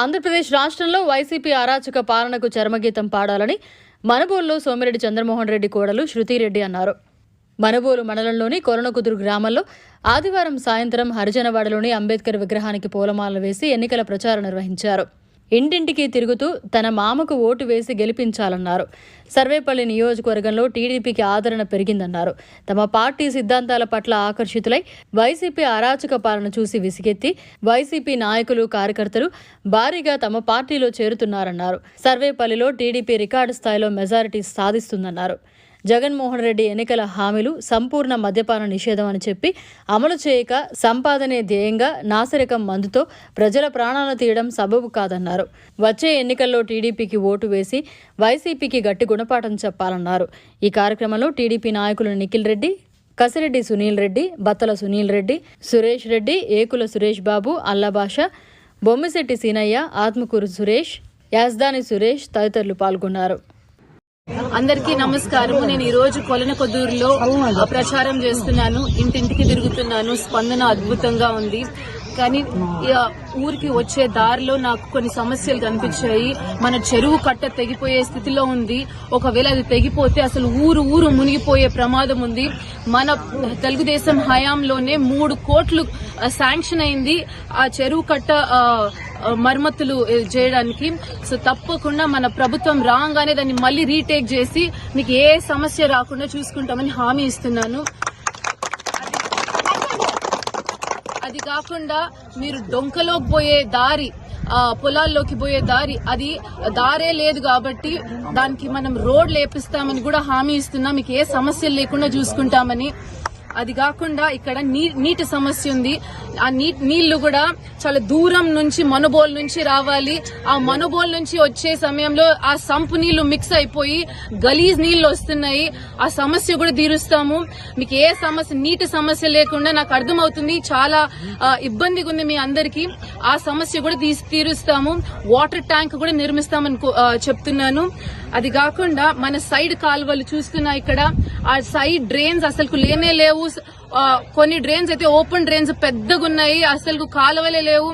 ఆంధ్రప్రదేశ్ రాష్ట్రంలో వైసీపీ అరాచక పాలనకు చర్మగీతం పాడాలని మనబోలులో సోమిరెడ్డి చంద్రమోహన్ రెడ్డి కోడలు శృతిరెడ్డి అన్నారు. మనబోలు మండలంలోని కొరణకుదురు గ్రామంలో ఆదివారం సాయంత్రం హరిజనవాడలోని అంబేద్కర్ విగ్రహానికి పూలమాలలు వేసి ఎన్నికల ప్రచారం నిర్వహించారు. ఇంటింటికి తిరుగుతూ తన మామకు ఓటు వేసి గెలిపించాలన్నారు. సర్వేపల్లి నియోజకవర్గంలో టీడీపీకి ఆదరణ పెరిగిందన్నారు. తమ పార్టీ సిద్ధాంతాల పట్ల ఆకర్షితులై వైసీపీ అరాచక పాలన చూసి విసిగెత్తి వైసీపీ నాయకులు కార్యకర్తలు భారీగా తమ పార్టీలో చేరుతున్నారన్నారు. సర్వేపల్లిలో టీడీపీ రికార్డు స్థాయిలో మెజారిటీ సాధిస్తుందన్నారు. జగన్మోహన్ రెడ్డి ఎన్నికల హామీలు సంపూర్ణ మద్యపాన నిషేధం అని చెప్పి అమలు చేయక సంపాదనే ధ్యేయంగా నాసిరకం మందుతో ప్రజల ప్రాణాలను తీయడం సబబు కాదన్నారు. వచ్చే ఎన్నికల్లో టీడీపీకి ఓటు వేసి వైసీపీకి గట్టి గుణపాఠం చెప్పాలన్నారు. ఈ కార్యక్రమంలో టీడీపీ నాయకులు నిఖిల్ రెడ్డి కసిరెడ్డి సునీల్ రెడ్డి బత్తల సునీల్ రెడ్డి సురేష్ రెడ్డి ఏకుల సురేష్ బాబు అల్లభాష బొమ్మిశెట్టి సీనయ్య ఆత్మకూరు సురేష్ యాజ్దాని సురేష్ తదితరులు పాల్గొన్నారు. అందరికీ నమస్కారం నేను ఈరోజు కొలనకొదూరులో ప్రచారం చేస్తున్నాను. ఇంటింటికి తిరుగుతున్నాను. స్పందన అద్భుతంగా ఉంది. కానీ ఊరికి వచ్చే దారిలో నాకు కొన్ని సమస్యలు కనిపించాయి. మన చెరువు కట్ట తెగిపోయే స్థితిలో ఉంది. ఒకవేళ అది తెగిపోతే అసలు ఊరు ఊరు మునిగిపోయే ప్రమాదం ఉంది. మన తెలుగుదేశం హయాంలోనే మూడు కోట్లు శాంక్షన్ అయింది. ఆ చెరువు కట్ట మరమ్మతులు చేయడానికి. సో తప్పకుండా మన ప్రభుత్వం రాగానే దాన్ని మళ్ళీ రీటేక్ చేసి మీకు ఏ సమస్య రాకుండా చూసుకుంటామని హామీ ఇస్తున్నాను. అది కాకుండా మీరు డొంకలోకి పోయే దారి పొలాల్లోకి పోయే దారి అది దారే లేదు కాబట్టి దానికి మనం రోడ్ లేపిస్తామని కూడా హామీ ఇస్తున్నాం. మీకు ఏ సమస్యలు లేకుండా చూసుకుంటామని. అది కాకుండా ఇక్కడ నీ- నీటి సమస్య ఉంది. ఆ నీ- నీళ్ళు కూడా చాలా దూరం నుంచి మనుబోల్ నుంచి రావాలి. ఆ మనుబోల్ నుంచి వచ్చే సమయంలో ఆ సంపు నీళ్ళు మిక్స్ అయిపోయి గలీజ్ నీళ్ళు వస్తున్నాయి. ఆ సమస్య కూడా తీరుస్తాము. మీకు ఏ సమస్య నీటి సమస్య లేకుండా నాకు అర్థమవుతుంది. చాలా ఇబ్బందిగా ఉంది మీ అందరికీ. ఆ సమస్య కూడా తీసి తీరుస్తాము. వాటర్ ట్యాంక్ కూడా నిర్మిస్తామని చెప్తున్నాను. అది కాకుండా మన సైడ్ కాలువలు చూస్తున్నా ఇక్కడ. ఆ సైడ్ డ్రైన్స్ అసలు లేనే లేవు. కొన్ని డ్రైన్స్ అయితే ఓపెన్ డ్రైన్స్ పెద్దగా ఉన్నాయి అసలు కాలువలే లేవు.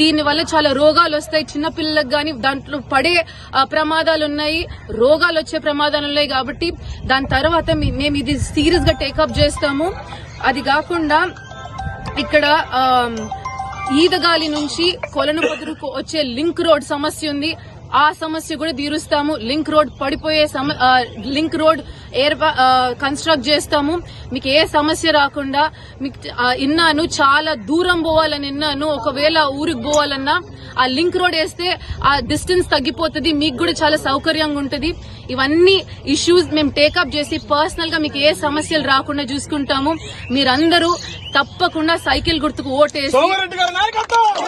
దీని వల్ల చాలా రోగాలు వస్తాయి. చిన్నపిల్లలకు కానీ దాంట్లో పడే ప్రమాదాలు ఉన్నాయి రోగాలు వచ్చే ప్రమాదాలు ఉన్నాయి కాబట్టి దాని తర్వాత మేము ఇది సీరియస్గా టేకప్ చేస్తాము. అది కాకుండా ఇక్కడ ఈదగాలి నుంచి కొలను పొదురుకు వచ్చే లింక్ రోడ్ సమస్య ఉంది. ఆ సమస్య కూడా తీరుస్తాము. లింక్ రోడ్ పడిపోయే సమ- లింక్ రోడ్ ఏర్ కన్స్ట్రక్ట్ చేస్తాము. మీకు ఏ సమస్య రాకుండా మీకు విన్నాను ఇన్నాను చాలా దూరం పోవాలని విన్నాను ఒకవేళ ఊరికి పోవాలన్నా ఆ లింక్ రోడ్ వేస్తే ఆ డిస్టెన్స్ తగ్గిపోతుంది. మీకు కూడా చాలా సౌకర్యంగా ఉంటుంది. ఇవన్నీ ఇష్యూస్ మేము టేకప్ చేసి పర్సనల్గా మీకు ఏ సమస్యలు రాకుండా చూసుకుంటాము. మీరందరూ తప్పకుండా సైకిల్ గుర్తుకు ఓటేసి సోమిరెడ్డి గారి నాయకత్వం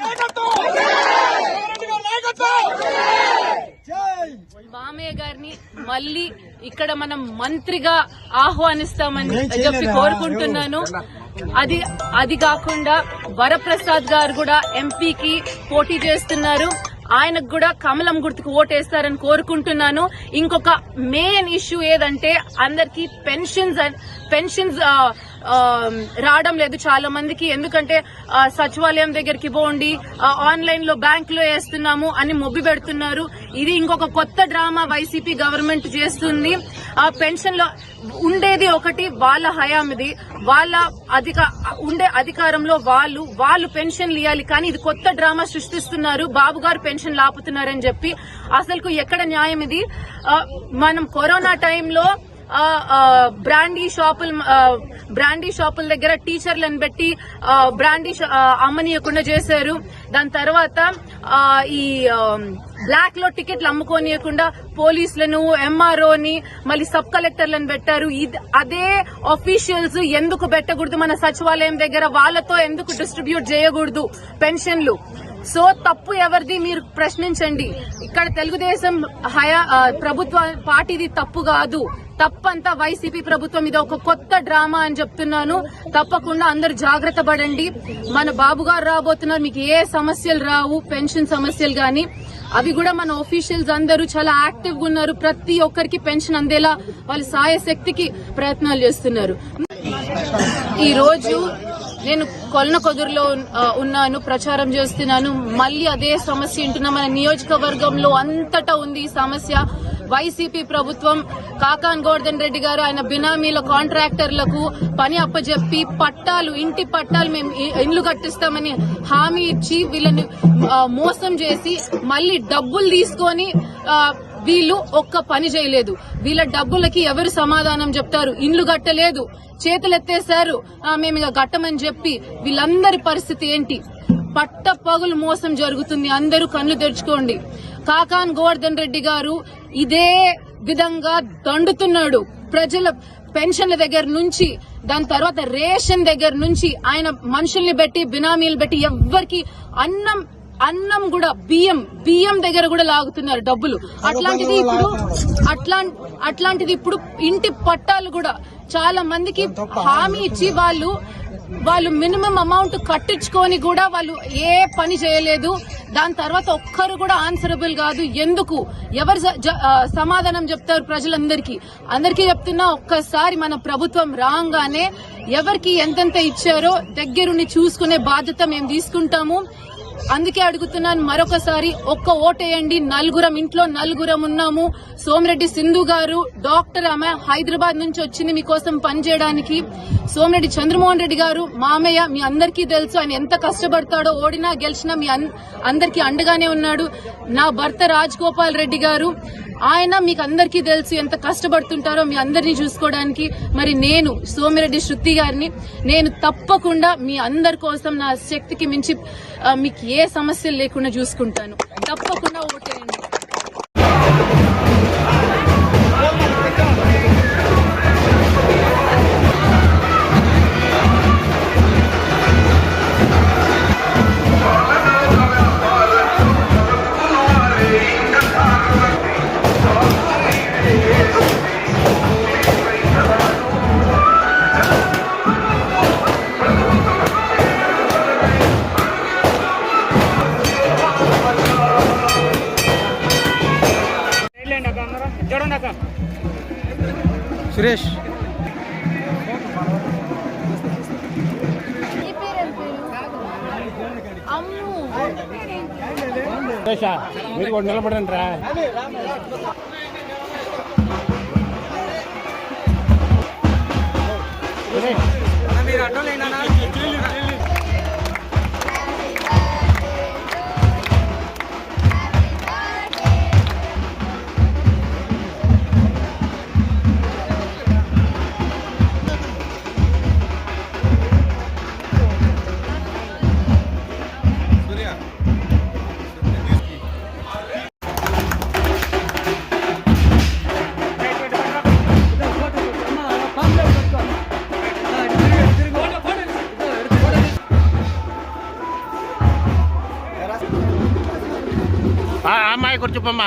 నాయకత్వం సోమిరెడ్డి మామయ్య గారిని మళ్ళీ ఇక్కడ మనం మంత్రిగా ఆహ్వానిస్తామని చెప్పి కోరుకుంటున్నాను. అది అది కాకుండా వరప్రసాద్ గారు కూడా ఎంపీకి పోటీ చేస్తున్నారు. ఆయనకు కూడా కమలం గుర్తుకు ఓటేస్తారని కోరుకుంటున్నాను. ఇంకొక మెయిన్ ఇష్యూ ఏదంటే అందరికి పెన్షన్స్ పెన్షన్స్ రావడం లేదు చాలా మందికి. ఎందుకంటే సచివాలయం దగ్గరికి పోండి ఆన్లైన్లో బ్యాంక్లో వేస్తున్నాము అని మొబ్బి పెడుతున్నారు. ఇది ఇంకొక కొత్త డ్రామా వైసీపీ గవర్నమెంట్ చేస్తుంది. ఆ పెన్షన్లో ఉండేది ఒకటి వాళ్ళ హయామిది వాళ్ళ అధిక ఉండే అధికారంలో వాళ్ళు వాళ్ళు పెన్షన్లు ఇవ్వాలి కానీ ఇది కొత్త డ్రామా సృష్టిస్తున్నారు. బాబు గారు పెన్షన్ లాపుతున్నారని చెప్పి. అసలు ఎక్కడ న్యాయం ఇది? మనం కరోనా టైంలో బ్రాండీ షాపులు బ్రాండీ షాపుల దగ్గర టీచర్లను పెట్టి బ్రాండీ షా- అమ్మనీయకుండా చేశారు. దాని తర్వాత ఈ బ్లాక్లో టికెట్లు అమ్ముకోనియకుండా పోలీసులను ఎంఆర్ఓని మళ్ళీ సబ్ కలెక్టర్లను పెట్టారు. ఇది అదే ఆఫీషియల్స్ ఎందుకు పెట్టకూడదు? మన సచివాలయం దగ్గర వాళ్ళతో ఎందుకు డిస్ట్రిబ్యూట్ చేయకూడదు? పెన్షన్లు. సో తప్పు ఎవరిది? మీరు ప్రశ్నించండి. ఇక్కడ తెలుగుదేశం హయా ప్రభుత్వ పార్టీది తప్పు కాదు. తప్పంతా వైసీపీ ప్రభుత్వం ఇది ఒక కొత్త డ్రామా అని చెప్తున్నాను. తప్పకుండా అందరు జాగ్రత్త పడండి. మన బాబు గారు రాబోతున్నారు. మీకు ఏ సమస్యలు రావు పెన్షన్ సమస్యలు గాని. అవి కూడా మన ఆఫీషియల్స్ అందరూ చాలా యాక్టివ్గా ఉన్నారు. ప్రతి ఒక్కరికి పెన్షన్ అందేలా వాళ్ళ సాయ శక్తికి ప్రయత్నాలు చేస్తున్నారు. ఈ రోజు నేను కొలన కొదురులో ఉన్నాను ప్రచారం చేస్తున్నాను. మళ్ళీ అదే సమస్య ఉంటున్నా మన నియోజకవర్గంలో అంతటా ఉంది ఈ సమస్య. వైసీపీ ప్రభుత్వం కాకాన్ గోవర్ధన్ రెడ్డి గారు ఆయన బినామీల కాంట్రాక్టర్లకు పని అప్పజెప్పి పట్టాలు ఇంటి పట్టాలు మేము ఇండ్లు కట్టిస్తామని హామీ ఇచ్చి వీళ్ళని మోసం చేసి మళ్ళీ డబ్బులు తీసుకొని వీళ్ళు ఒక్క పని చేయలేదు. వీళ్ళ డబ్బులకి ఎవరు సమాధానం చెప్తారు? ఇండ్లు కట్టలేదు. చేతులెత్తేశారు ఆ, మేము ఇక కట్టమని చెప్పి వీళ్ళందరి పరిస్థితి ఏంటి? పట్ట పగులు మోసం జరుగుతుంది. అందరూ కళ్ళు తెరుచుకోండి. కాకాన్ గోవర్ధన్ రెడ్డి గారు ఇదే విధంగా దండుతున్నాడు. ప్రజల పెన్షన్ల దగ్గర నుంచి దాని తర్వాత రేషన్ దగ్గర నుంచి ఆయన మనుషుల్ని పెట్టి బినామీలు పెట్టి ఎవ్వరికి అన్నం అన్నం కూడా బియ్యం బియ్యం దగ్గర కూడా లాగుతున్నారు డబ్బులు. అట్లాంటిది ఇప్పుడు అట్లా అట్లాంటిది ఇప్పుడు ఇంటి పట్టాలు కూడా చాలా మందికి హామీ ఇచ్చి వాళ్ళు వాళ్ళు మినిమం అమౌంట్ కట్టించుకొని కూడా వాళ్ళు ఏ పని చేయలేదు. దాని తర్వాత ఒక్కరు కూడా ఆన్సరబుల్ కాదు. ఎందుకు? ఎవరు సమాధానం చెప్తారు ప్రజలందరికీ? అందరికీ చెప్తున్నా ఒక్కసారి మన ప్రభుత్వం రాగానే ఎవరికి ఎంతెంత ఇచ్చారో దగ్గరుండి చూసుకునే బాధ్యత మేము తీసుకుంటాము. అందుకే అడుగుతున్నాను మరొకసారి ఒక్క ఓటేయండి. నలుగురం ఇంట్లో నలుగురం ఉన్నాము. సోమిరెడ్డి సింధు గారు డాక్టర్ ఆమె హైదరాబాద్ నుంచి వచ్చింది మీకోసం పనిచేయడానికి సోమిరెడ్డి చంద్రమోహన్ రెడ్డి గారు మామయ్య మీ అందరికీ తెలుసు ఆయన ఎంత కష్టపడతాడో ఓడినా గెలిచినా మీ అందరికీ అండగానే ఉన్నాడు. నా భర్త రాజ్ గోపాల్ రెడ్డి గారు ఆయన మీకు అందరికీ తెలుసు ఎంత కష్టపడుతుంటారో మీ అందరినీ చూసుకోవడానికి. మరి నేను సోమిరెడ్డి శృతి గారిని నేను తప్పకుండా మీ అందరి కోసం నా శక్తికి మించి మీకు ఏ సమస్యలు లేకుండా చూసుకుంటాను. తప్పకుండా ఓటేయండి. మీరు కూడా నిలబడండి రా మీరు అడ్డం లేనా